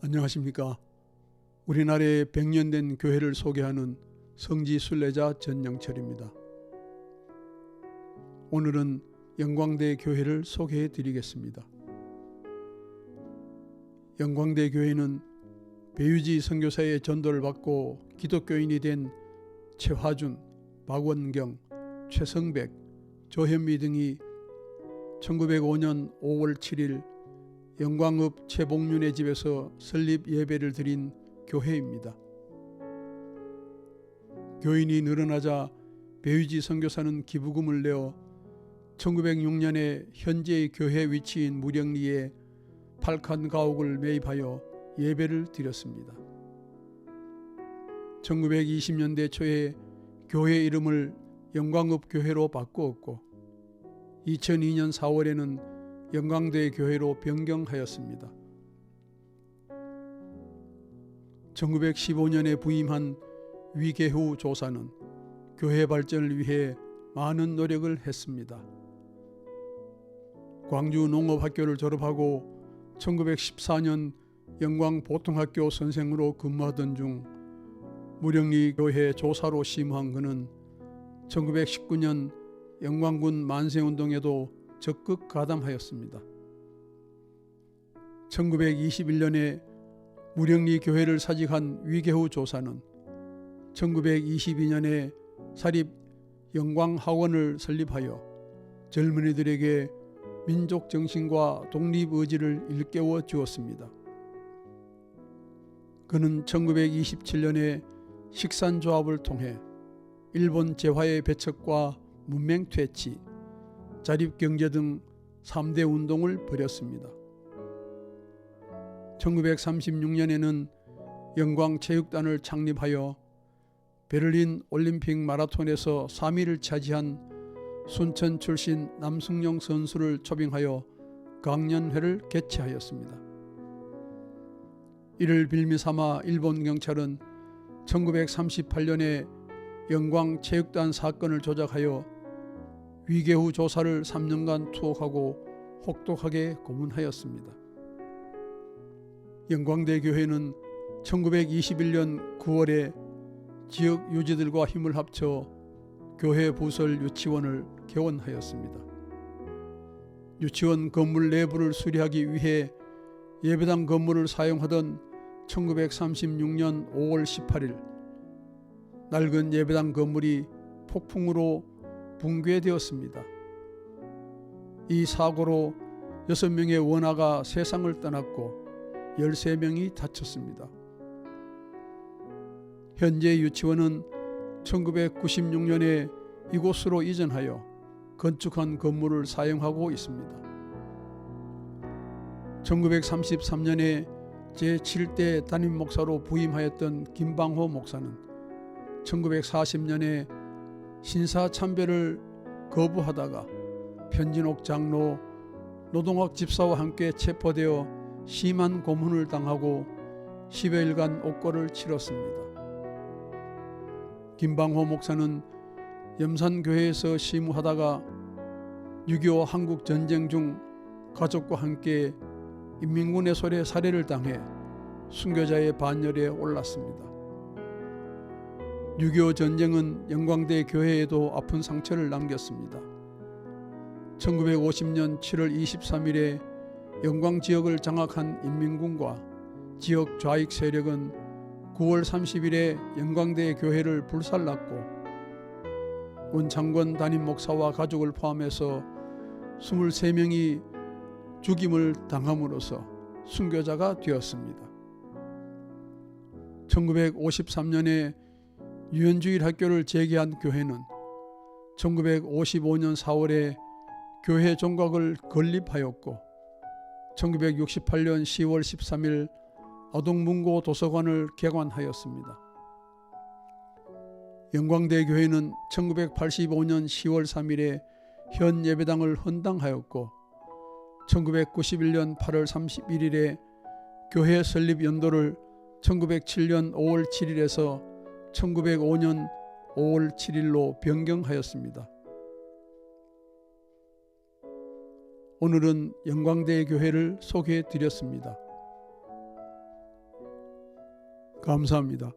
안녕하십니까. 우리나라의 100년 된 교회를 소개하는 성지 순례자 전영철입니다. 오늘은 영광대 교회를 소개해 드리겠습니다. 영광대 교회는 배유지 선교사의 전도를 받고 기독교인이 된 최화준, 박원경, 최성백, 조현미 등이 1905년 5월 7일 영광읍 최봉윤의 집에서 설립 예배를 드린 교회입니다. 교인이 늘어나자 배유지 선교사는 기부금을 내어 1906년에 현재의 교회 위치인 무령리에 8칸 가옥을 매입하여 예배를 드렸습니다. 1920년대 초에 교회 이름을 영광읍 교회로 바꾸었고 2002년 4월에는 영광대 교회로 변경하였습니다. 1915년에 부임한 위계후 조사는 교회 발전을 위해 많은 노력을 했습니다. 광주 농업학교를 졸업하고 1914년 영광 보통학교 선생으로 근무하던 중 무령리 교회 조사로 심화한 그는 1919년 영광군 만세운동에도 적극 가담하였습니다. 1921년에 무령리 교회를 사직한 위계후 조사는 1922년에 사립 영광학원을 설립하여 젊은이들에게 민족 정신과 독립 의지를 일깨워 주었습니다. 그는 1927년에 식산조합을 통해 일본 재화의 배척과 문맹 퇴치, 자립경제 등 3대 운동을 벌였습니다. 1936년에는 영광체육단을 창립하여 베를린 올림픽 마라톤에서 3위를 차지한 순천 출신 남승용 선수를 초빙하여 강연회를 개최하였습니다. 이를 빌미삼아 일본 경찰은 1938년에 영광체육단 사건을 조작하여 위계후 조사를 3년간 투옥하고 혹독하게 고문하였습니다. 영광대 교회는 1921년 9월에 지역 유지들과 힘을 합쳐 교회 부설 유치원을 개원하였습니다. 유치원 건물 내부를 수리하기 위해 예배당 건물을 사용하던 1936년 5월 18일 낡은 예배당 건물이 폭풍으로 붕괴되었습니다. 이 사고로 6명의 원아가 세상을 떠났고 13명이 다쳤습니다. 현재 유치원은 1996년에 이곳으로 이전하여 건축한 건물을 사용하고 있습니다. 1933년에 제7대 담임 목사로 부임하였던 김방호 목사는 1940년에 신사 참배를 거부하다가 편진옥 장로 노동학 집사와 함께 체포되어 심한 고문을 당하고 10여일간 옥고를 치렀습니다. 김방호 목사는 염산교회에서 시무하다가 6.25 한국 전쟁 중 가족과 함께 인민군의 손에 살해를 당해 순교자의 반열에 올랐습니다. 6.25 전쟁은 영광대 교회에도 아픈 상처를 남겼습니다. 1950년 7월 23일에 영광 지역을 장악한 인민군과 지역 좌익 세력은 9월 30일에 영광대 교회를 불살랐고 원창권 담임 목사와 가족을 포함해서 23명이 죽임을 당함으로써 순교자가 되었습니다. 1953년에 유연주일 학교를 재개한 교회는 1955년 4월에 교회 종각을 건립하였고 1968년 10월 13일 아동문고 도서관을 개관하였습니다. 영광대 교회는 1985년 10월 3일에 현 예배당을 헌당하였고 1991년 8월 31일에 교회 설립 연도를 1907년 5월 7일에서 1905년 5월 7일로 변경하였습니다. 오늘은 영광대 교회를 소개해 드렸습니다. 감사합니다.